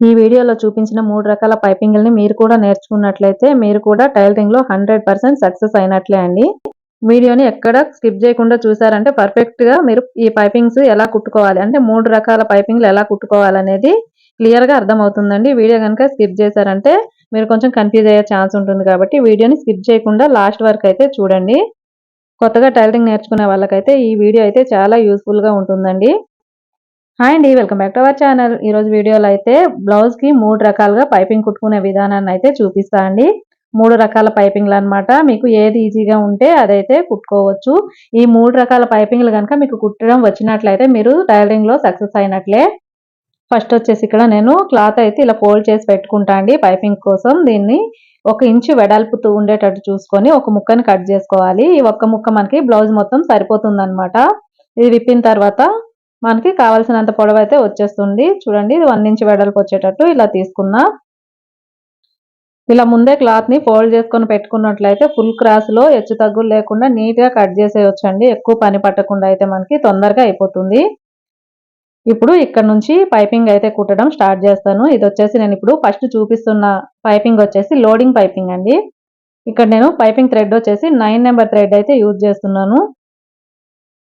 ఈ వీడియోలో చూపించిన మూడు రకాల పైపింగ్ని మీరు కూడా నేర్చుకున్నట్లయితే మీరు కూడా టైలరింగ్‌లో 100% సక్సెస్ అయినట్లే అండి. వీడియోని ఎక్కడ స్కిప్ చేయకుండా చూసారంటే పర్ఫెక్ట్‌గా మీరు ఈ పైపింగ్స్ ఎలా కుట్టుకోవాలి అంటే మూడు రకాల పైపింగ్‌లు ఎలా కుట్టుకోవాలనేది క్లియర్‌గా అర్థమవుతుందండి. వీడియో కనుక స్కిప్ చేశారంటే మీరు కొంచెం కన్‌ఫ్యూజ్ అయ్యే ఛాన్స్ ఉంటుంది కాబట్టి వీడియోని స్కిప్ చేయకుండా లాస్ట్ వరకు అయితే చూడండి. కొత్తగా టైలరింగ్ నేర్చుకునే వాళ్ళకైతే ఈ వీడియో అయితే చాలా యూస్ఫుల్గా ఉంటుందండి. హాయ్ అండి welcome back to our channel. ఈరోజు వీడియోలో అయితే బ్లౌజ్కి మూడు రకాలుగా పైపింగ్ కుట్టుకునే విధానాన్ని అయితే చూపిస్తా అండి. మూడు రకాల పైపింగ్లు అనమాట మీకు ఏది ఈజీగా ఉంటే అదైతే కుట్టుకోవచ్చు. ఈ మూడు రకాల పైపింగ్లు కనుక మీకు కుట్టడం వచ్చినట్లయితే మీరు టైలరింగ్లో సక్సెస్ అయినట్లే. ఫస్ట్ వచ్చేసి ఇక్కడ నేను క్లాత్ అయితే ఇలా ఫోల్డ్ చేసి పెట్టుకుంటా అండి పైపింగ్ కోసం. దీన్ని ఒక ఇంచు వెడల్పుతూ ఉండేటట్టు చూసుకొని ఒక ముక్కని కట్ చేసుకోవాలి. ఈ ఒక్క ముక్క మనకి బ్లౌజ్ మొత్తం సరిపోతుంది ఇది విప్పిన తర్వాత మనకి కావాల్సినంత పొడవు అయితే వచ్చేస్తుంది. చూడండి ఇది వన్ ఇంచ్ వెడల్పు వచ్చేటట్టు ఇలా తీసుకున్నా. ఇలా ముందే క్లాత్ని ఫోల్డ్ చేసుకొని పెట్టుకున్నట్లయితే ఫుల్ క్రాస్లో హెచ్చు తగ్గులు లేకుండా నీట్గా కట్ చేసేయొచ్చండి. ఎక్కువ పని పట్టకుండా అయితే మనకి తొందరగా అయిపోతుంది. ఇప్పుడు ఇక్కడ నుంచి పైపింగ్ అయితే కుట్టడం స్టార్ట్ చేస్తాను. ఇది వచ్చేసి నేను ఇప్పుడు ఫస్ట్ చూపిస్తున్న పైపింగ్ వచ్చేసి లోడింగ్ పైపింగ్ అండి. ఇక్కడ నేను పైపింగ్ థ్రెడ్ వచ్చేసి నైన్ నెంబర్ థ్రెడ్ అయితే యూజ్ చేస్తున్నాను.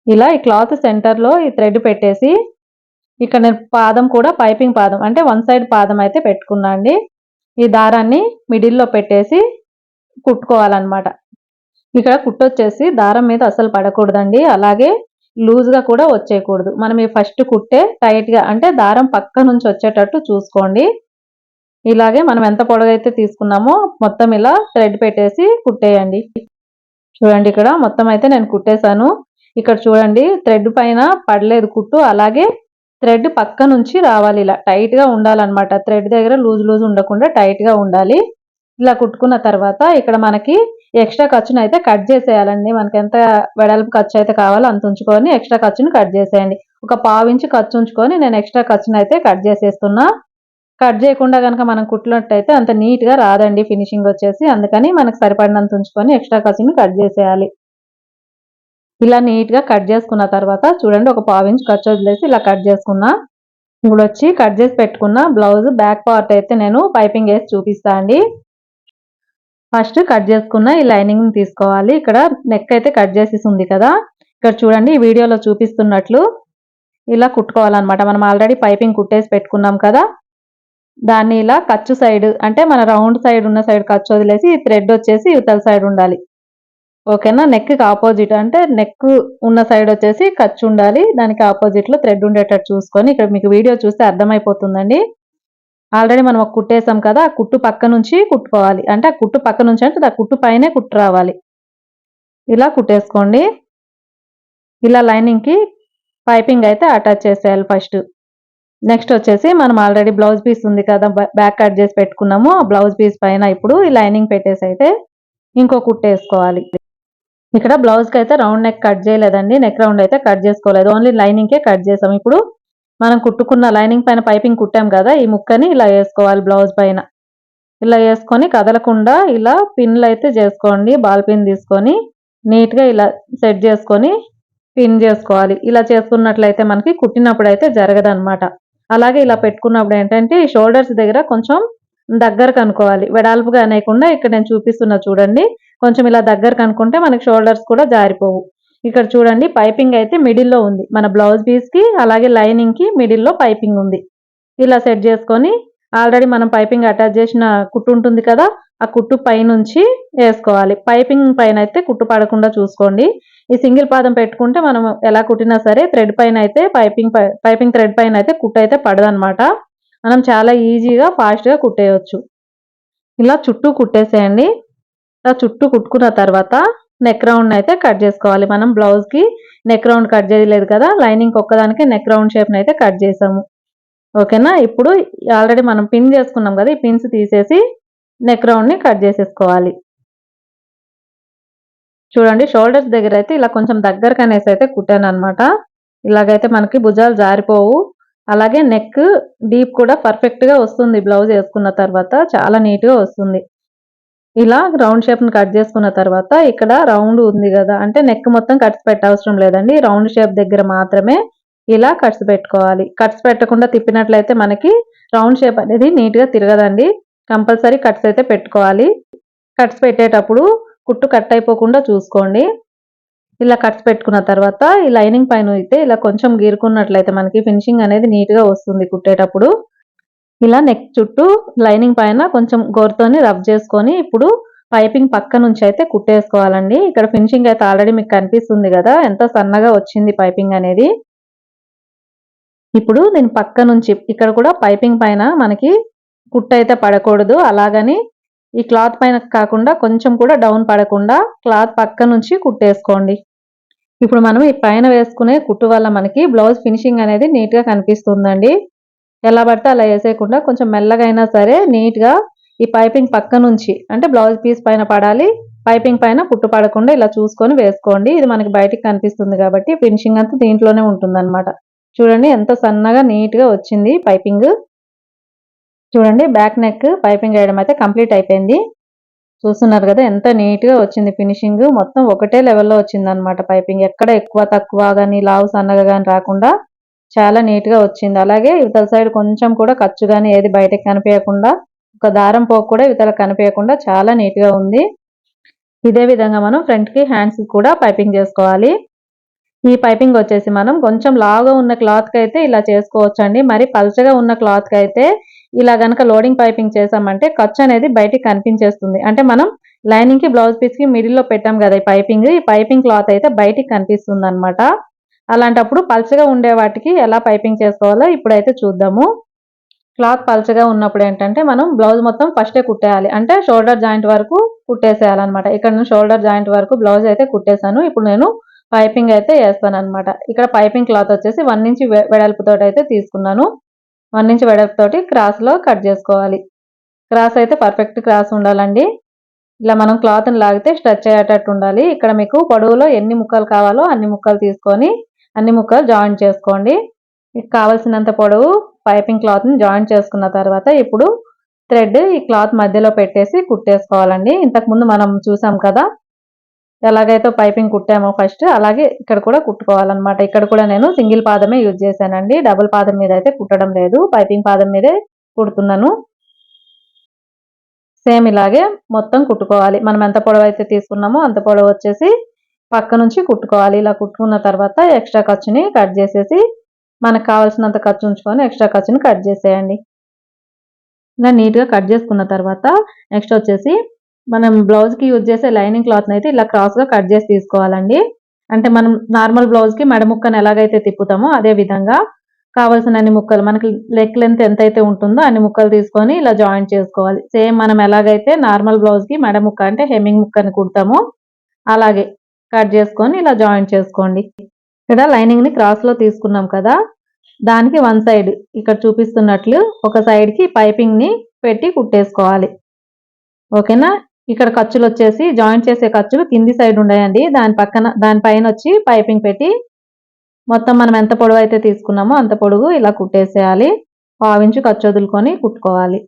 ఇలా ఈ క్లాత్ సెంటర్లో ఈ థ్రెడ్ పెట్టేసి ఇక్కడ నేను పాదం కూడా పైపింగ్ పాదం అంటే వన్ సైడ్ పాదం అయితే పెట్టుకున్నా అండి. ఈ దారాన్ని మిడిల్లో పెట్టేసి కుట్టుకోవాలన్నమాట. ఇక్కడ కుట్టొచ్చేసి దారం మీద అసలు పడకూడదండి. అలాగే లూజ్గా కూడా వచ్చేయకూడదు. మనం ఈ ఫస్ట్ కుట్టే టైట్గా అంటే దారం పక్క నుంచి వచ్చేటట్టు చూసుకోండి. ఇలాగే మనం ఎంత పొడగైతే తీసుకున్నామో మొత్తం ఇలా థ్రెడ్ పెట్టేసి కుట్టేయండి. చూడండి ఇక్కడ మొత్తం అయితే నేను కుట్టేశాను. ఇక్కడ చూడండి థ్రెడ్ పైన పడలేదు కుట్టు అలాగే థ్రెడ్ పక్క నుంచి రావాలి ఇలా టైట్గా ఉండాలన్నమాట. థ్రెడ్ దగ్గర లూజ్ లూజ్ ఉండకుండా టైట్గా ఉండాలి. ఇలా కుట్టుకున్న తర్వాత ఇక్కడ మనకి ఎక్స్ట్రా ఖర్చును అయితే కట్ చేసేయాలండి. మనకి ఎంత వెడల్పు ఖర్చు అయితే కావాలో అంత ఉంచుకొని ఎక్స్ట్రా ఖర్చును కట్ చేసేయండి. ఒక పావు ఖర్చు ఉంచుకొని నేను ఎక్స్ట్రా ఖర్చును అయితే కట్ చేసేస్తున్నా. కట్ చేయకుండా కనుక మనం కుట్టినట్టయితే అంత నీట్గా రాదండి ఫినిషింగ్ వచ్చేసి. అందుకని మనకు సరిపడినంత ఉంచుకొని ఎక్స్ట్రా ఖర్చును కట్ చేసేయాలి. ఇలా నీట్గా కట్ చేసుకున్న తర్వాత చూడండి ఒక పావు ఇంచ్ ఖర్చు వదిలేసి ఇలా కట్ చేసుకున్నా ఇప్పుడు వచ్చి కట్ చేసి పెట్టుకున్న బ్లౌజ్ బ్యాక్ పార్ట్ అయితే నేను పైపింగ్ వేసి చూపిస్తా అండి. ఫస్ట్ కట్ చేసుకున్న ఈ లైనింగ్ తీసుకోవాలి. ఇక్కడ నెక్ అయితే కట్ చేసేసి ఉంది కదా. ఇక్కడ చూడండి ఈ వీడియోలో చూపిస్తున్నట్లు ఇలా కుట్టుకోవాలన్నమాట. మనం ఆల్రెడీ పైపింగ్ కుట్టేసి పెట్టుకున్నాం కదా. దాన్ని ఇలా ఖర్చు సైడ్ అంటే మన రౌండ్ సైడ్ ఉన్న సైడ్ ఖర్చు వదిలేసి థ్రెడ్ వచ్చేసి ఇవతల సైడ్ ఉండాలి. ఓకేనా? నెక్కి ఆపోజిట్ అంటే నెక్ ఉన్న సైడ్ వచ్చేసి ఖర్చు ఉండాలి. దానికి ఆపోజిట్లో థ్రెడ్ ఉండేటట్టు చూసుకొని ఇక్కడ మీకు వీడియో చూస్తే అర్థమైపోతుందండి. ఆల్రెడీ మనం ఒక కుట్టేసాం కదా ఆ కుట్టు పక్క నుంచి కుట్టుకోవాలి. అంటే ఆ కుట్టు పక్క నుంచి అంటే ఆ కుట్టు పైనే కుట్టు రావాలి. ఇలా కుట్టేసుకోండి. ఇలా లైనింగ్కి పైపింగ్ అయితే అటాచ్ చేసేయాలి ఫస్ట్ నెక్స్ట్ వచ్చేసి మనం ఆల్రెడీ బ్లౌజ్ పీస్ ఉంది కదా బ్యాక్ కట్ చేసి పెట్టుకున్నాము. ఆ బ్లౌజ్ పీస్ పైన ఇప్పుడు ఈ లైనింగ్ పెట్టేసి అయితే ఇంకో కుట్టేసుకోవాలి ఇక్కడ బ్లౌజ్కి అయితే రౌండ్ నెక్ కట్ చేయలేదండి. నెక్ రౌండ్ అయితే కట్ చేసుకోలేదు. ఓన్లీ లైనింగ్కే కట్ చేసాం. ఇప్పుడు మనం కుట్టుకున్న లైనింగ్ పైన పైపింగ్ కుట్టాం కదా ఈ ముక్కని ఇలా వేసుకోవాలి బ్లౌజ్ పైన. ఇలా వేసుకొని కదలకుండా ఇలా పిన్లు అయితే చేసుకోండి. బాల్ పిన్ తీసుకొని నీట్గా ఇలా సెట్ చేసుకొని పిన్ చేసుకోవాలి. ఇలా చేసుకున్నట్లయితే మనకి కుట్టినప్పుడు అయితే జరగదన్నమాట. అలాగే ఇలా పెట్టుకున్నప్పుడు ఏంటంటే ఈ షోల్డర్స్ దగ్గర కొంచెం దగ్గరకు అనుకోవాలి. వెడల్పుగా అనేకుండా ఇక్కడ నేను చూపిస్తున్నా చూడండి. కొంచెం ఇలా దగ్గరకు అనుకుంటే మనకి షోల్డర్స్ కూడా జారిపోవు. ఇక్కడ చూడండి పైపింగ్ అయితే మిడిల్లో ఉంది. మన బ్లౌజ్ పీస్కి అలాగే లైనింగ్కి మిడిల్లో పైపింగ్ ఉంది. ఇలా సెట్ చేసుకొని ఆల్రెడీ మనం పైపింగ్ అటాచ్ చేసిన కుట్టు ఉంటుంది కదా ఆ కుట్టు పైనుంచి వేసుకోవాలి. పైపింగ్ పైన అయితే కుట్టు పడకుండా చూసుకోండి. ఈ సింగిల్ పాదం పెట్టుకుంటే మనం ఎలా కుట్టినా సరే థ్రెడ్ పైన అయితే పైపింగ్ పైపింగ్ థ్రెడ్ పైన అయితే కుట్టు అయితే పడదనమాట మనం చాలా ఈజీగా ఫాస్ట్గా కుట్టేయచ్చు. ఇలా చుట్టూ కుట్టేసేయండి. ఇలా చుట్టూ కుట్టుకున్న తర్వాత నెక్ రౌండ్ అయితే కట్ చేసుకోవాలి. మనం బ్లౌజ్కి నెక్ రౌండ్ కట్ చేయలేదు కదా లైనింగ్ ఒక్కదానికి నెక్ రౌండ్ షేప్ని అయితే కట్ చేసాము. ఓకేనా? ఇప్పుడు ఆల్రెడీ మనం పిన్ చేసుకున్నాం కదా ఈ పిన్స్ తీసేసి నెక్ రౌండ్ని కట్ చేసేసుకోవాలి. చూడండి షోల్డర్స్ దగ్గర అయితే ఇలా కొంచెం దగ్గరకు అనేసి అయితే కుట్టాను అనమాట ఇలాగైతే మనకి భుజాలు జారిపోవు. అలాగే నెక్ డీప్ కూడా పర్ఫెక్ట్గా వస్తుంది. బ్లౌజ్ వేసుకున్న తర్వాత చాలా నీట్గా వస్తుంది. ఇలా రౌండ్ షేప్ని కట్ చేసుకున్న తర్వాత ఇక్కడ రౌండ్ ఉంది కదా అంటే నెక్ మొత్తం కట్స్ పెట్టవసరం లేదండి. రౌండ్ షేప్ దగ్గర మాత్రమే ఇలా కట్స్ పెట్టుకోవాలి. కట్స్ పెట్టకుండా తిప్పినట్లయితే మనకి రౌండ్ షేప్ అనేది నీట్గా తిరగదండి. కంపల్సరీ కట్స్ అయితే పెట్టుకోవాలి. కట్స్ పెట్టేటప్పుడు కుట్టు కట్ అయిపోకుండా చూసుకోండి. ఇలా కట్స్ పెట్టుకున్న తర్వాత ఈ లైనింగ్ పైన అయితే ఇలా కొంచెం గీరుకున్నట్లయితే మనకి ఫినిషింగ్ అనేది నీట్గా వస్తుంది కుట్టేటప్పుడు. ఇలా నెక్ చుట్టూ లైనింగ్ పైన కొంచెం గోరుతోని రబ్ చేసుకొని ఇప్పుడు పైపింగ్ పక్క నుంచి అయితే కుట్టేసుకోవాలండి. ఇక్కడ ఫినిషింగ్ అయితే ఆల్రెడీ మీకు కనిపిస్తుంది కదా ఎంత సన్నగా వచ్చింది పైపింగ్ అనేది. ఇప్పుడు దీని పక్క నుంచి ఇక్కడ కూడా పైపింగ్ పైన మనకి కుట్ట అయితే పడకూడదు. అలాగని ఈ క్లాత్ పైన కాకుండా కొంచెం కూడా డౌన్ పడకుండా క్లాత్ పక్క నుంచి కుట్టేసుకోండి. ఇప్పుడు మనం ఈ పైన వేసుకునే కుట్టు వల్ల మనకి బ్లౌజ్ ఫినిషింగ్ అనేది నీట్గా కనిపిస్తుందండి. ఎలా పడితే అలా వేసేయకుండా కొంచెం మెల్లగా అయినా సరే నీట్గా ఈ పైపింగ్ పక్క నుంచి అంటే బ్లౌజ్ పీస్ పైన పడాలి పైపింగ్ పైన కుట్టు పడకుండా ఇలా చూసుకొని వేసుకోండి. ఇది మనకి బయటికి కనిపిస్తుంది కాబట్టి ఫినిషింగ్ అంతా దీంట్లోనే ఉంటుంది చూడండి ఎంత సన్నగా నీట్గా వచ్చింది పైపింగ్. చూడండి బ్యాక్ నెక్ పైపింగ్ వేయడం అయితే కంప్లీట్ అయిపోయింది. చూస్తున్నారు కదా ఎంత నీట్గా వచ్చింది ఫినిషింగ్ మొత్తం ఒకటే లెవెల్లో వచ్చింది అనమాట పైపింగ్ ఎక్కడ ఎక్కువ తక్కువ కానీ లావు సన్నగా కానీ రాకుండా చాలా నీట్గా వచ్చింది. అలాగే ఇవతల సైడ్ కొంచెం కూడా ఖర్చు కానీ ఏది బయటకు కనిపించకుండా ఒక దారం పోకు కూడా ఇవతల కనిపించకుండా చాలా నీట్గా ఉంది. ఇదే విధంగా మనం ఫ్రంట్కి హ్యాండ్స్ కూడా పైపింగ్ చేసుకోవాలి. ఈ పైపింగ్ వచ్చేసి మనం కొంచెం లావుగా ఉన్న క్లాత్కి అయితే ఇలా చేసుకోవచ్చు అండి మరి పల్చగా ఉన్న క్లాత్కి అయితే ఇలా గనక లోడింగ్ పైపింగ్ చేసామంటే ఖర్చు అనేది బయటికి కనిపించేస్తుంది. అంటే మనం లైనింగ్కి బ్లౌజ్ పీస్కి మిడిల్లో పెట్టాం కదా ఈ పైపింగ్. ఈ పైపింగ్ క్లాత్ అయితే బయటికి కనిపిస్తుంది అనమాట అలాంటప్పుడు పల్చగా ఉండే వాటికి ఎలా పైపింగ్ చేసుకోవాలో ఇప్పుడైతే చూద్దాము. క్లాత్ పల్చగా ఉన్నప్పుడు ఏంటంటే మనం బ్లౌజ్ మొత్తం ఫస్టే కుట్టేయాలి. అంటే షోల్డర్ జాయింట్ వరకు కుట్టేసేయాలన్నమాట. ఇక్కడ నేను షోల్డర్ జాయింట్ వరకు బ్లౌజ్ అయితే కుట్టేశాను. ఇప్పుడు నేను పైపింగ్ అయితే వేస్తాను అనమాట ఇక్కడ పైపింగ్ క్లాత్ వచ్చేసి వన్ ఇంచ్ వెడల్పుతో అయితే తీసుకున్నాను. వన్ ఇంచ్ వెడల్పుతోటి క్రాస్లో కట్ చేసుకోవాలి. క్రాస్ అయితే పర్ఫెక్ట్ క్రాస్ ఉండాలండి. ఇలా మనం క్లాత్ లాగితే స్ట్రెచ్ అయ్యేటట్టు ఉండాలి. ఇక్కడ మీకు పొడవులో ఎన్ని ముక్కలు కావాలో అన్ని ముక్కలు తీసుకొని అన్ని ముక్కలు జాయిన్ చేసుకోండి. కావలసినంత కావాల్సినంత పొడవు పైపింగ్ క్లాత్ని జాయిన్ చేసుకున్న తర్వాత ఇప్పుడు థ్రెడ్ ఈ క్లాత్ మధ్యలో పెట్టేసి కుట్టేసుకోవాలండి. ఇంతకు ముందు మనం చూసాం కదా ఎలాగైతే పైపింగ్ కుట్టామో ఫస్ట్ అలాగే ఇక్కడ కూడా కుట్టుకోవాలన్నమాట. ఇక్కడ కూడా నేను సింగిల్ పాదమే యూజ్ చేశానండి. డబుల్ పాదం మీద అయితే కుట్టడం లేదు. పైపింగ్ పాదం మీదే కుడుతున్నాను. సేమ్ ఇలాగే మొత్తం కుట్టుకోవాలి. మనం ఎంత పొడవు అయితే తీసుకున్నామో అంత పొడవు వచ్చేసి పక్క నుంచి కుట్టుకోవాలి. ఇలా కుట్టుకున్న తర్వాత ఎక్స్ట్రా ఖర్చుని కట్ చేసేసి మనకు కావాల్సినంత ఖర్చు ఉంచుకొని ఎక్స్ట్రా ఖర్చుని కట్ చేసేయండి. ఇలా నీట్గా కట్ చేసుకున్న తర్వాత నెక్స్ట్ వచ్చేసి మనం బ్లౌజ్కి యూజ్ చేసే లైనింగ్ క్లాత్ అయితే ఇలా క్రాస్గా కట్ చేసి తీసుకోవాలండి. అంటే మనం నార్మల్ బ్లౌజ్కి మెడ ముక్కను ఎలాగైతే తిప్పుతామో అదే విధంగా కావాల్సిన అన్ని ముక్కలు మనకి లెగ్ లెంత్ ఎంత అయితే ఉంటుందో అన్ని ముక్కలు తీసుకొని ఇలా జాయింట్ చేసుకోవాలి. సేమ్ మనం ఎలాగైతే నార్మల్ బ్లౌజ్కి మెడ ముక్క అంటే హెమ్మింగ్ ముక్కని కుడతామో అలాగే కట్ చేసుకొని ఇలా జాయింట్ చేసుకోండి. ఇక్కడ లైనింగ్ని క్రాస్లో తీసుకున్నాం కదా దానికి వన్ సైడ్ ఇక్కడ చూపిస్తున్నట్లు ఒక సైడ్కి పైపింగ్ని పెట్టి కుట్టేసుకోవాలి. ఓకేనా ఇక్కడ ఖర్చులు వచ్చేసి జాయింట్ చేసే ఖర్చులు కింది సైడ్ ఉన్నాయండి. దాని పక్కన దానిపైన వచ్చి పైపింగ్ పెట్టి మొత్తం మనం ఎంత పొడవు అయితే తీసుకున్నామో అంత పొడుగు ఇలా కుట్టేసేయాలి. పావించి ఖర్చు వదులుకొని కుట్టుకోవాలి.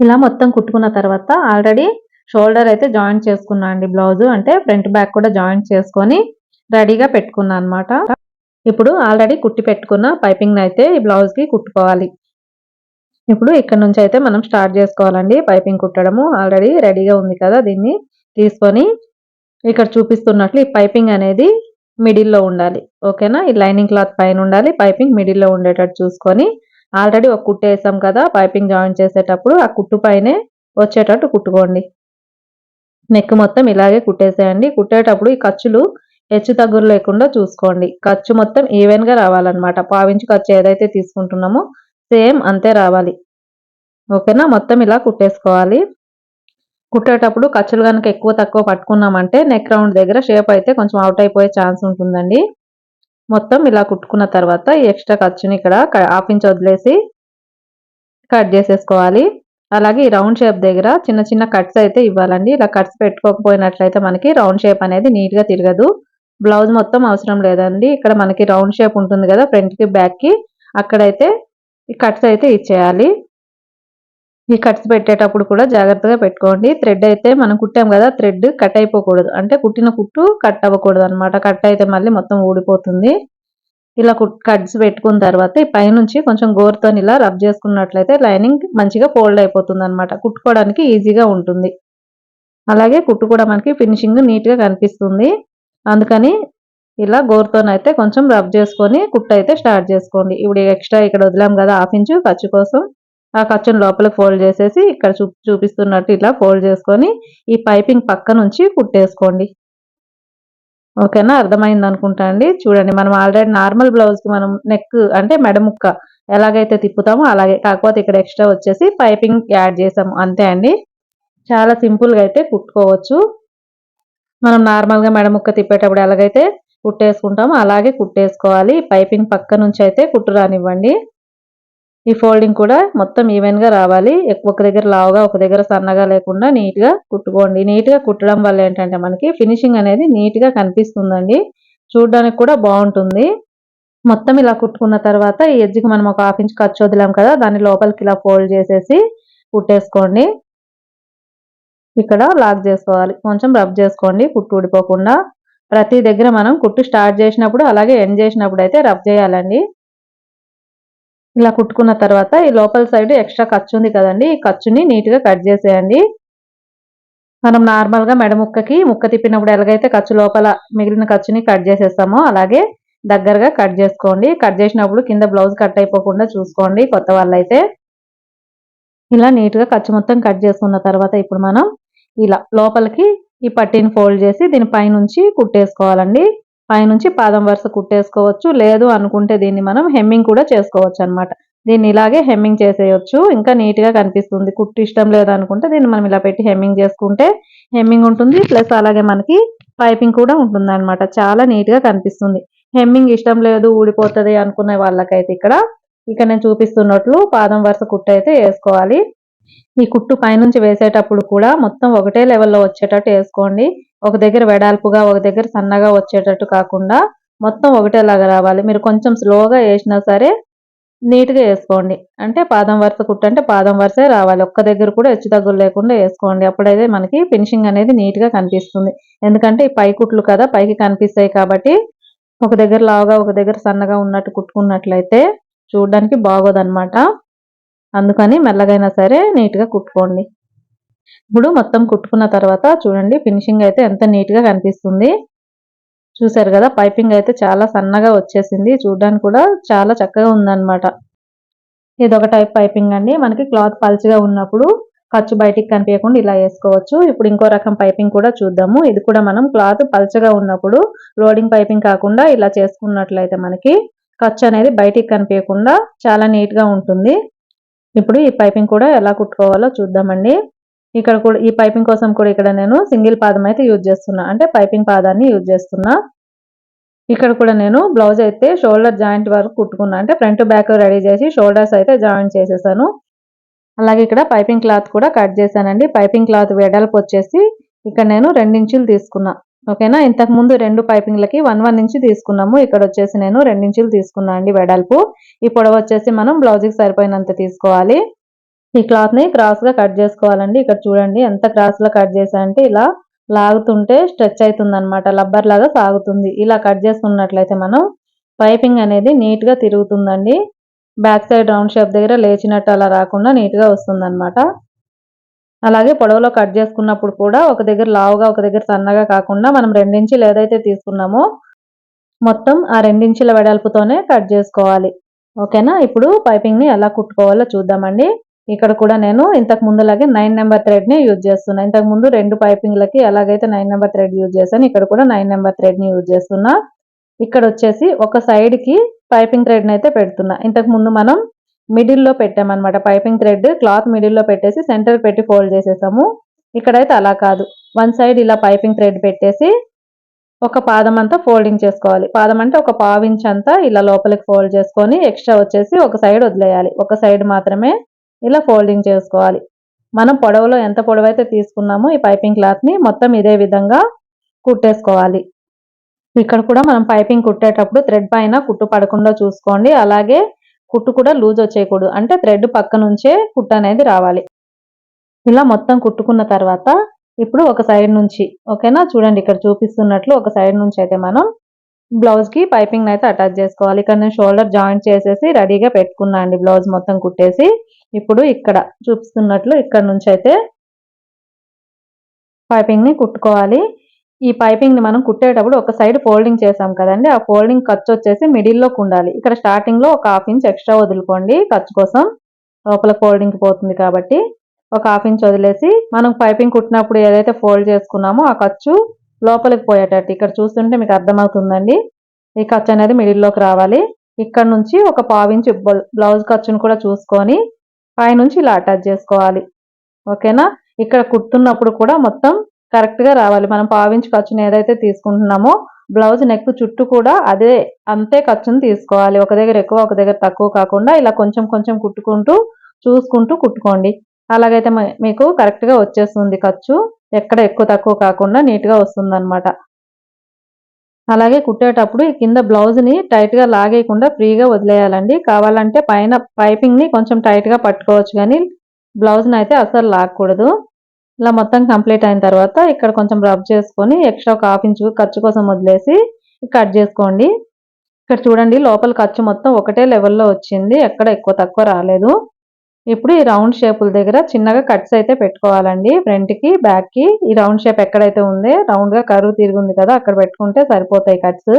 ఇలా మొత్తం కుట్టుకున్న తర్వాత ఆల్రెడీ షోల్డర్ అయితే జాయింట్ చేసుకున్నా అండి బ్లౌజ్ అంటే ఫ్రంట్ బ్యాక్ కూడా జాయింట్ చేసుకొని రెడీగా పెట్టుకున్నా అనమాట ఇప్పుడు ఆల్రెడీ కుట్టి పెట్టుకున్న పైపింగ్ అయితే ఈ బ్లౌజ్కి కుట్టుకోవాలి. ఇప్పుడు ఇక్కడ నుంచి అయితే మనం స్టార్ట్ చేసుకోవాలండి. పైపింగ్ కుట్టడము ఆల్రెడీ రెడీగా ఉంది కదా దీన్ని తీసుకొని ఇక్కడ చూపిస్తున్నట్లు ఈ పైపింగ్ అనేది మిడిల్లో ఉండాలి. ఓకేనా? ఈ లైనింగ్ క్లాత్ పైన ఉండాలి. పైపింగ్ మిడిల్లో ఉండేటట్టు చూసుకొని ఆల్రెడీ ఒక కుట్టు వేసాం కదా పైపింగ్ జాయిన్ చేసేటప్పుడు ఆ కుట్టు పైనే వచ్చేటట్టు కుట్టుకోండి. నెక్ మొత్తం ఇలాగే కుట్టేసేయండి. కుట్టేటప్పుడు ఈ ఖర్చులు హెచ్చు తగ్గులు లేకుండా చూసుకోండి. ఖర్చు మొత్తం ఈవెన్గా రావాలన్నమాట. పావించి ఖర్చు ఏదైతే తీసుకుంటున్నామో సేమ్ అంతే రావాలి. ఓకేనా? మొత్తం ఇలా కుట్టేసుకోవాలి. కుట్టేటప్పుడు ఖర్చులు కనుక ఎక్కువ తక్కువ పట్టుకున్నామంటే నెక్ రౌండ్ దగ్గర షేప్ అయితే కొంచెం అవుట్ అయిపోయే ఛాన్స్ ఉంటుందండి. మొత్తం ఇలా కుట్టుకున్న తర్వాత ఈ ఎక్స్ట్రా ఖర్చుని ఇక్కడ హాఫ్ ఇంచ్ వదిలేసి కట్ చేసేసుకోవాలి. అలాగే ఈ రౌండ్ షేప్ దగ్గర చిన్న చిన్న కట్స్ అయితే ఇవ్వాలండి. ఇలా కట్స్ పెట్టుకోకపోయినట్లయితే మనకి రౌండ్ షేప్ అనేది నీట్గా తిరగదు. బ్లౌజ్ మొత్తం అవసరం లేదండి. ఇక్కడ మనకి రౌండ్ షేప్ ఉంటుంది కదా ఫ్రంట్కి కి. అక్కడైతే ఈ కట్స్ అయితే ఇచ్చేయాలి. ఈ కట్స్ పెట్టేటప్పుడు కూడా జాగ్రత్తగా పెట్టుకోండి. థ్రెడ్ అయితే మనం కుట్టాం కదా థ్రెడ్ కట్ అయిపోకూడదు. అంటే కుట్టిన కుట్టు కట్ అవ్వకూడదు అనమాట కట్ అయితే మళ్ళీ మొత్తం ఊడిపోతుంది. ఇలా కట్స్ పెట్టుకున్న తర్వాత ఈ పైనుంచి కొంచెం గోరుతో ఇలా రబ్ చేసుకున్నట్లయితే లైనింగ్ మంచిగా ఫోల్డ్ అయిపోతుంది అనమాట కుట్టుకోవడానికి ఈజీగా ఉంటుంది. అలాగే కుట్టు కూడా మనకి ఫినిషింగ్ నీట్గా కనిపిస్తుంది. అందుకని ఇలా గోరుతోనైతే కొంచెం రబ్ చేసుకొని కుట్టు అయితే స్టార్ట్ చేసుకోండి. ఇప్పుడు ఎక్స్ట్రా ఇక్కడ వదిలాం కదా హాఫ్ ఇంచు ఖర్చు కోసం. ఆ ఖర్చును లోపలికి ఫోల్డ్ చేసేసి ఇక్కడ చూ చూపిస్తున్నట్టు ఇలా ఫోల్డ్ చేసుకొని ఈ పైపింగ్ పక్క నుంచి కుట్టేసుకోండి. ఓకేనా? అర్థమైంది అనుకుంటా అండి. చూడండి మనం ఆల్రెడీ నార్మల్ బ్లౌజ్కి మనం నెక్ అంటే మెడ ముక్క ఎలాగైతే తిప్పుతామో అలాగే కాకపోతే ఇక్కడ ఎక్స్ట్రా వచ్చేసి పైపింగ్ యాడ్ చేసాము. అంతే అండి. చాలా సింపుల్గా అయితే కుట్టుకోవచ్చు. మనం నార్మల్గా మెడముక్క మెడ ముక్క తిప్పేటప్పుడు ఎలాగైతే కుట్టేసుకుంటాము. అలాగే కుట్టేసుకోవాలి. పైపింగ్ పక్క నుంచి అయితే కుట్టు రానివ్వండి. ఈ ఫోల్డింగ్ కూడా మొత్తం ఈవెన్గా రావాలి. ఒక దగ్గర లావుగా ఒక దగ్గర సన్నగా లేకుండా నీట్గా కుట్టుకోండి. నీట్గా కుట్టడం వల్ల ఏంటంటే మనకి ఫినిషింగ్ అనేది నీట్గా కనిపిస్తుందండి. చూడడానికి కూడా బాగుంటుంది. మొత్తం ఇలా కుట్టుకున్న తర్వాత ఈ ఎడ్జ్కి మనం ఒక హాఫ్ ఇంచ్ ఖర్చు వదిలాం కదా దాన్ని లోపలికి ఇలా ఫోల్డ్ చేసేసి కుట్టేసుకోండి. ఇక్కడ లాక్ చేసుకోవాలి. కొంచెం రబ్ చేసుకోండి. కుట్టు ఊడిపోకుండా. ప్రతి దగ్గర మనం కుట్టు స్టార్ట్ చేసినప్పుడు అలాగే ఎండ్ చేసినప్పుడు అయితే రబ్ చేయాలండి. ఇలా కుట్టుకున్న తర్వాత ఈ లోపల సైడ్ ఎక్స్ట్రా ఖర్చు ఉంది కదండి ఈ ఖర్చుని నీట్గా కట్ చేసేయండి. మనం నార్మల్గా మెడ ముక్కకి ముక్క తిప్పినప్పుడు ఎలాగైతే ఖర్చు లోపల మిగిలిన ఖర్చుని కట్ చేసేస్తామో అలాగే దగ్గరగా కట్ చేసుకోండి. కట్ చేసినప్పుడు కింద బ్లౌజ్ కట్ అయిపోకుండా చూసుకోండి కొత్త వాళ్ళైతే. ఇలా నీట్గా ఖర్చు మొత్తం కట్ చేసుకున్న తర్వాత ఇప్పుడు మనం ఇలా లోపలికి ఈ పట్టీని ఫోల్డ్ చేసి దీని పైనుంచి కుట్టేసుకోవాలండి. పైనుంచి పాదం వరుస కుట్టేసుకోవచ్చు. లేదు అనుకుంటే దీన్ని మనం హెమ్మింగ్ కూడా చేసుకోవచ్చు అనమాట దీన్ని ఇలాగే హెమ్మింగ్ చేసేయచ్చు. ఇంకా నీట్గా కనిపిస్తుంది. కుట్టు ఇష్టం లేదు అనుకుంటే దీన్ని మనం ఇలా పెట్టి హెమ్మింగ్ చేసుకుంటే హెమ్మింగ్ ఉంటుంది. ప్లస్ అలాగే మనకి పైపింగ్ కూడా ఉంటుంది అనమాట చాలా నీట్గా కనిపిస్తుంది. హెమ్మింగ్ ఇష్టం లేదు ఊడిపోతుంది అనుకునే వాళ్ళకైతే ఇక్కడ. ఇక్కడ నేను చూపిస్తున్నట్లు పాదం వరుస కుట్టు అయితే వేసుకోవాలి. ఈ కుట్టు పైనుంచి వేసేటప్పుడు కూడా మొత్తం ఒకటే లెవెల్లో వచ్చేటట్టు వేసుకోండి. ఒక దగ్గర వెడల్పుగా ఒక దగ్గర సన్నగా వచ్చేటట్టు కాకుండా మొత్తం ఒకటేలాగా రావాలి. మీరు కొంచెం స్లోగా వేసినా సరే నీట్గా వేసుకోండి. అంటే పాదం వరుస కుట్టు అంటే పాదం వరుసే రావాలి. ఒక్క దగ్గర కూడా హెచ్చు తగ్గులు లేకుండా వేసుకోండి. అప్పుడైతే మనకి ఫినిషింగ్ అనేది నీట్గా కనిపిస్తుంది. ఎందుకంటే ఈ పై కుట్లు కదా పైకి కనిపిస్తాయి కాబట్టి ఒక దగ్గర లావుగా ఒక దగ్గర సన్నగా ఉన్నట్టు కుట్టుకున్నట్లయితే చూడడానికి బాగోదన్నమాట. అందుకని మెల్లగైనా సరే నీట్గా కుట్టుకోండి. ఇప్పుడు మొత్తం కుట్టుకున్న తర్వాత చూడండి ఫినిషింగ్ అయితే ఎంత నీట్గా కనిపిస్తుంది. చూసారు కదా పైపింగ్ అయితే చాలా సన్నగా వచ్చేసింది. చూడడానికి కూడా చాలా చక్కగా ఉందన్నమాట. ఇది ఒక టైప్ పైపింగ్ అండి. మనకి క్లాత్ పల్చగా ఉన్నప్పుడు ఖర్చు బయటికి కనిపించకుండా ఇలా వేసుకోవచ్చు. ఇప్పుడు ఇంకో రకం పైపింగ్ కూడా చూద్దాము. ఇది కూడా మనం క్లాత్ పల్చగా ఉన్నప్పుడు లోడింగ్ పైపింగ్ కాకుండా ఇలా చేసుకున్నట్లయితే మనకి ఖర్చు అనేది బయటికి కనిపించకుండా చాలా నీట్గా ఉంటుంది. ఇప్పుడు ఈ పైపింగ్ కూడా ఎలా కుట్టుకోవాలో చూద్దామండి. ఇక్కడ కూడా ఈ పైపింగ్ కోసం కూడా ఇక్కడ నేను సింగిల్ పాదం అయితే యూజ్ చేస్తున్నా. అంటే పైపింగ్ పాదాన్ని యూజ్ చేస్తున్నా. ఇక్కడ కూడా నేను బ్లౌజ్ అయితే షోల్డర్ జాయింట్ వరకు కుట్టుకున్నా. అంటే ఫ్రంట్ బ్యాక్ రెడీ చేసి షోల్డర్స్ అయితే జాయింట్ చేసేసాను. అలాగే ఇక్కడ పైపింగ్ క్లాత్ కూడా కట్ చేశానండి. పైపింగ్ క్లాత్ వెడల్పు వచ్చేసి ఇక్కడ నేను రెండించులు తీసుకున్నా. ఓకేనా? ఇంతకు ముందు రెండు పైపింగ్లకి వన్ వన్ ఇంచు తీసుకున్నాము. ఇక్కడ వచ్చేసి నేను రెండించులు తీసుకున్నా అండి వెడల్పు. ఈ పొడవు వచ్చేసి మనం బ్లౌజ్కి సరిపోయినంత తీసుకోవాలి. ఈ క్లాత్ని క్రాస్గా కట్ చేసుకోవాలండి. ఇక్కడ చూడండి ఎంత క్రాస్లో కట్ చేసా అంటే ఇలా లాగుతుంటే స్ట్రెచ్ అవుతుంది అనమాట లబ్బర్ లాగా సాగుతుంది. ఇలా కట్ చేసుకున్నట్లయితే మనం పైపింగ్ అనేది నీట్గా తిరుగుతుందండి. బ్యాక్ సైడ్ రౌండ్ షేప్ దగ్గర లేచినట్టు అలా రాకుండా నీట్గా వస్తుంది అనమాట అలాగే పొడవులో కట్ చేసుకున్నప్పుడు కూడా ఒక దగ్గర లావుగా ఒక దగ్గర సన్నగా కాకుండా మనం రెండించులు ఏదైతే తీసుకున్నామో మొత్తం ఆ రెండించుల వెడల్పుతోనే కట్ చేసుకోవాలి. ఓకేనా? ఇప్పుడు పైపింగ్ని ఎలా కుట్టుకోవాలో చూద్దామండి. ఇక్కడ కూడా నేను ఇంతకు ముందులాగే నైన్ నెంబర్ థ్రెడ్ని యూజ్ చేస్తున్నా. ఇంతకు ముందు రెండు పైపింగ్లకి ఎలాగైతే నైన్ నెంబర్ థ్రెడ్ యూజ్ చేశాను ఇక్కడ కూడా నైన్ నెంబర్ థ్రెడ్ని యూజ్ చేస్తున్నా. ఇక్కడ వచ్చేసి ఒక సైడ్కి పైపింగ్ థ్రెడ్ని అయితే పెడుతున్నా. ఇంతకు ముందు మనం మిడిల్లో పెట్టామన్నమాట. పైపింగ్ థ్రెడ్ క్లాత్ మిడిల్లో పెట్టేసి సెంటర్ పెట్టి ఫోల్డ్ చేసేసాము. ఇక్కడైతే అలా కాదు. వన్ సైడ్ ఇలా పైపింగ్ థ్రెడ్ పెట్టేసి ఒక పాదం అంతా ఫోల్డింగ్ చేసుకోవాలి. పాదం అంటే ఒక పావించ్ అంతా ఇలా లోపలికి ఫోల్డ్ చేసుకొని ఎక్స్ట్రా వచ్చేసి ఒక సైడ్ వదిలేయాలి. ఒక సైడ్ మాత్రమే ఇలా ఫోల్డింగ్ చేసుకోవాలి. మనం పొడవులో ఎంత పొడవు అయితే తీసుకున్నామో ఈ పైపింగ్ క్లాత్ని మొత్తం ఇదే విధంగా కుట్టేసుకోవాలి. ఇక్కడ కూడా మనం పైపింగ్ కుట్టేటప్పుడు థ్రెడ్ పైన కుట్టు పడకుండా చూసుకోండి. అలాగే కుట్టు కూడా లూజ్ వచ్చేయకూడదు. అంటే థ్రెడ్ పక్క నుంచే కుట్టు అనేది రావాలి. ఇలా మొత్తం కుట్టుకున్న తర్వాత ఇప్పుడు ఒక సైడ్ నుంచి ఓకేనా? చూడండి ఇక్కడ చూపిస్తున్నట్లు ఒక సైడ్ నుంచి అయితే మనం బ్లౌజ్కి పైపింగ్ అయితే అటాచ్ చేసుకోవాలి. ఇక్కడ నేను షోల్డర్ జాయింట్ చేసేసి రెడీగా పెట్టుకున్నా అండి బ్లౌజ్ మొత్తం కుట్టేసి. ఇప్పుడు ఇక్కడ చూపిస్తున్నట్లు ఇక్కడ నుంచి అయితే పైపింగ్ని కుట్టుకోవాలి. ఈ పైపింగ్ని మనం కుట్టేటప్పుడు ఒక సైడ్ ఫోల్డింగ్ చేసాం కదండి. ఆ ఫోల్డింగ్ ఖర్చు వచ్చేసి మిడిల్లోకి ఉండాలి. ఇక్కడ స్టార్టింగ్లో ఒక హాఫ్ ఇంచ్ ఎక్స్ట్రా వదులుకోండి. ఖర్చు కోసం లోపల ఫోల్డింగ్ పోతుంది కాబట్టి ఒక హాఫ్ ఇంచ్ వదిలేసి మనం పైపింగ్ కుట్టినప్పుడు ఏదైతే ఫోల్డ్ చేసుకున్నామో ఆ ఖర్చు లోపలికి పోయేటట్టు. ఇక్కడ చూస్తుంటే మీకు అర్థమవుతుందండి. ఈ ఖర్చు అనేది మిడిల్లోకి రావాలి. ఇక్కడ నుంచి ఒక పావించి బ్లౌజ్ ఖర్చును కూడా చూసుకొని పైనుంచి ఇలా అటాచ్ చేసుకోవాలి. ఓకేనా? ఇక్కడ కుడుతున్నప్పుడు కూడా మొత్తం కరెక్ట్గా రావాలి. మనం పావించి ఖర్చుని ఏదైతే తీసుకుంటున్నామో బ్లౌజ్ నెక్ చుట్టూ కూడా అదే అంతే ఖర్చును తీసుకోవాలి. ఒక దగ్గర ఎక్కువ ఒక దగ్గర తక్కువ కాకుండా ఇలా కొంచెం కొంచెం కుట్టుకుంటూ చూసుకుంటూ కుట్టుకోండి. అలాగైతే మీకు కరెక్ట్గా వచ్చేస్తుంది ఖర్చు. ఎక్కడ ఎక్కువ తక్కువ కాకుండా నీట్గా వస్తుంది అనమాట అలాగే కుట్టేటప్పుడు కింద బ్లౌజ్ని టైట్గా లాగేయకుండా ఫ్రీగా వదిలేయాలండి. కావాలంటే పైన పైపింగ్ని కొంచెం టైట్గా పట్టుకోవచ్చు కానీ బ్లౌజ్ని అయితే అసలు లాగకూడదు ఇలా మొత్తం కంప్లీట్ అయిన తర్వాత ఇక్కడ కొంచెం రబ్ చేసుకొని ఎక్స్ట్రా ఒక హాఫ్ ఇంచ్ ఖర్చు కోసం వదిలేసి కట్ చేసుకోండి. ఇక్కడ చూడండి లోపల ఖర్చు మొత్తం ఒకటే లెవెల్లో వచ్చింది. ఎక్కడ ఎక్కువ తక్కువ రాలేదు. ఇప్పుడు ఈ రౌండ్ షేపుల దగ్గర చిన్నగా కట్స్ అయితే పెట్టుకోవాలండి. ఫ్రంట్కి కి కి. ఈ రౌండ్ షేప్ ఎక్కడైతే ఉందో రౌండ్గా కరువు తిరిగి ఉంది కదా అక్కడ పెట్టుకుంటే సరిపోతాయి కట్స్.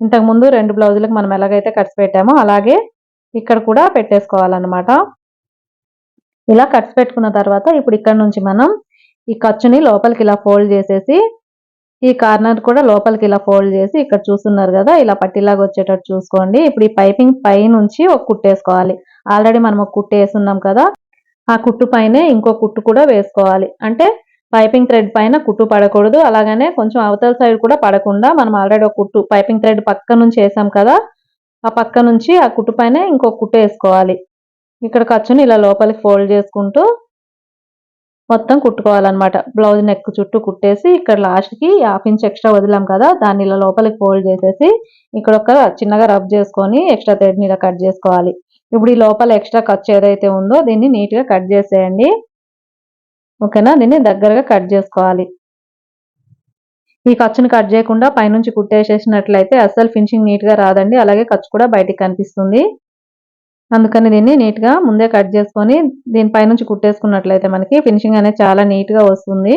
ఇంతకు ముందు రెండు బ్లౌజులకు మనం ఎలాగైతే కట్స్ పెట్టామో అలాగే ఇక్కడ కూడా పెట్టేసుకోవాలన్నమాట. ఇలా కట్స్ పెట్టుకున్న తర్వాత ఇప్పుడు ఇక్కడ నుంచి మనం ఈ ఖర్చుని లోపలికి ఇలా ఫోల్డ్ చేసేసి ఈ కార్నర్ కూడా లోపలికి ఇలా ఫోల్డ్ చేసి ఇక్కడ చూస్తున్నారు కదా ఇలా పట్టిలాగా వచ్చేటట్టు చూసుకోండి. ఇప్పుడు ఈ పైపింగ్ పై నుంచి ఒక కుట్టేసుకోవాలి. ఆల్రెడీ మనం ఒక కుట్టు వేసున్నాం కదా ఆ కుట్టు పైనే ఇంకో కుట్టు కూడా వేసుకోవాలి. అంటే పైపింగ్ థ్రెడ్ పైన కుట్టు పడకూడదు అలాగనే కొంచెం అవతల సైడ్ కూడా పడకుండా మనం ఆల్రెడీ ఒక కుట్టు పైపింగ్ థ్రెడ్ పక్క నుంచి వేసాం కదా ఆ పక్క నుంచి ఆ కుట్టు పైన ఇంకో కుట్టు వేసుకోవాలి. ఇక్కడ ఖర్చుని ఇలా లోపలికి ఫోల్డ్ చేసుకుంటూ మొత్తం కుట్టుకోవాలన్నమాట. బ్లౌజ్ నెక్ చుట్టూ కుట్టేసి ఇక్కడ లాస్ట్కి హాఫ్ ఇంచ్ ఎక్స్ట్రా వదిలాం కదా దాన్ని ఇలా లోపలికి ఫోల్డ్ చేసేసి ఇక్కడ ఒక చిన్నగా రబ్ చేసుకొని ఎక్స్ట్రా థ్రెడ్ని ఇలా కట్ చేసుకోవాలి. ఇప్పుడు ఈ లోపల ఎక్స్ట్రా ఖర్చు ఏదైతే ఉందో దీన్ని నీట్గా కట్ చేసేయండి. ఓకేనా? దీన్ని దగ్గరగా కట్ చేసుకోవాలి. ఈ ఖర్చుని కట్ చేయకుండా పైనుంచి కుట్టేసేసినట్లయితే అస్సలు ఫినిషింగ్ నీట్గా రాదండి. అలాగే ఖర్చు కూడా బయటికి కనిపిస్తుంది. అందుకని దీన్ని నీట్గా ముందే కట్ చేసుకొని దీనిపైనుంచి కుట్టేసుకున్నట్లయితే మనకి ఫినిషింగ్ అనేది చాలా నీట్గా వస్తుంది.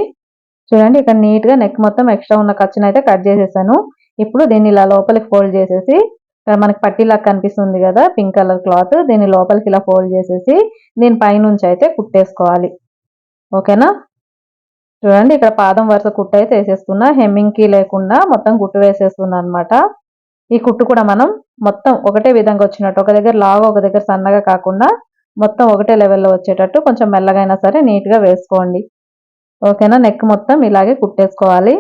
చూడండి ఇక్కడ నీట్గా నెక్ మొత్తం ఎక్స్ట్రా ఉన్న ఖర్చును అయితే కట్ చేసేసాను. ఇప్పుడు దీన్ని ఇలా లోపలికి ఫోల్డ్ చేసేసి ఇక్కడ మనకి పట్టీలాగా కనిపిస్తుంది కదా పింక్ కలర్ క్లాత్ దీన్ని లోపలికి ఇలా ఫోల్డ్ చేసేసి దీని పైనుంచి అయితే కుట్టేసుకోవాలి. ఓకేనా? చూడండి ఇక్కడ పాదం వరుస కుట్టు అయితే వేసేస్తున్నా హెమ్మింగ్కి లేకుండా మొత్తం కుట్టు వేసేస్తున్నా అనమాట ఈ కుట్టు కూడా మనం మొత్తం ఒకటే విధంగా వచ్చినట్టు ఒక దగ్గర లాగా ఒక దగ్గర సన్నగా కాకుండా మొత్తం ఒకటే లెవెల్లో వచ్చేటట్టు కొంచెం మెల్లగైనా సరే నీట్గా వేసుకోండి. ఓకేనా? నెక్ మొత్తం ఇలాగే కుట్టేసుకోవాలి.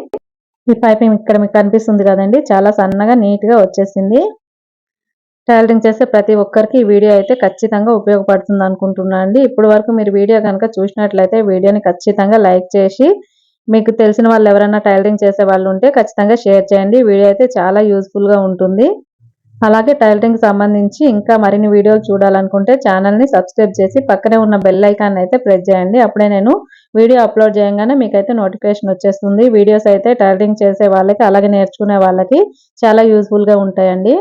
ఈ పైపింగ్ ఇక్కడ మీకు కనిపిస్తుంది కదండి చాలా సన్నగా నీట్గా వచ్చేసింది. టైలరింగ్ చేసే ప్రతి ఒక్కరికి ఈ వీడియో అయితే ఖచ్చితంగా ఉపయోగపడుతుంది అనుకుంటున్నాను అండి ఇప్పటి వరకు మీరు వీడియో కనుక చూసినట్లయితే వీడియోని ఖచ్చితంగా లైక్ చేసి మీకు తెలిసిన వాళ్ళు ఎవరైనా టైలరింగ్ చేసే వాళ్ళు ఉంటే ఖచ్చితంగా షేర్ చేయండి. వీడియో అయితే చాలా యూస్ఫుల్గా ఉంటుంది. అలాగే టైలరింగ్ సంబంధించి ఇంకా మరిన్ని వీడియోలు చూడాలనుకుంటే ఛానల్ని సబ్స్క్రైబ్ చేసి పక్కనే ఉన్న బెల్ ఐకాన్ అయితే ప్రెస్ చేయండి. అప్పుడే నేను వీడియో అప్లోడ్ చేయగానే మీకైతే నోటిఫికేషన్ వచ్చేస్తుంది. వీడియోస్ అయితే టైలరింగ్ చేసే వాళ్ళకి అలాగే నేర్చుకునే వాళ్ళకి చాలా యూస్ఫుల్గా ఉంటాయండి.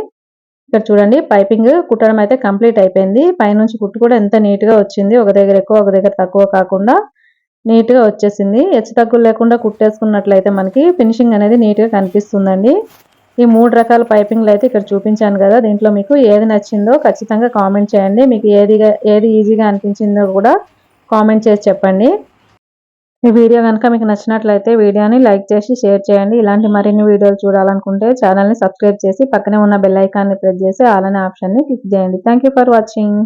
ఇక్కడ చూడండి పైపింగ్ కుట్టడం అయితే కంప్లీట్ అయిపోయింది. పైనుంచి కుట్టు కూడా ఎంత నీట్గా వచ్చింది. ఒక దగ్గర ఎక్కువ ఒక దగ్గర తక్కువ కాకుండా నీట్గా వచ్చేసింది. హెచ్చు తగ్గులు లేకుండా కుట్టేసుకున్నట్లయితే మనకి ఫినిషింగ్ అనేది నీట్గా కనిపిస్తుందండి. ఈ మూడు రకాల పైపింగ్లు అయితే ఇక్కడ చూపించాను కదా దీంట్లో మీకు ఏది నచ్చిందో ఖచ్చితంగా కామెంట్ చేయండి. మీకు ఏదిగా ఏది ఈజీగా అనిపించిందో కూడా కామెంట్ చేసి చెప్పండి. ఈ వీడియో కనుక మీకు నచ్చినట్లయితే వీడియోని లైక్ చేసి షేర్ చేయండి. ఇలాంటి మరిన్ని వీడియోలు చూడాలనుకుంటే ఛానల్ని సబ్స్క్రైబ్ చేసి పక్కనే ఉన్న బెల్ ఐకాన్ని ప్రెస్ చేసి అలానే ఆప్షన్ని క్లిక్ చేయండి. Thank for watching.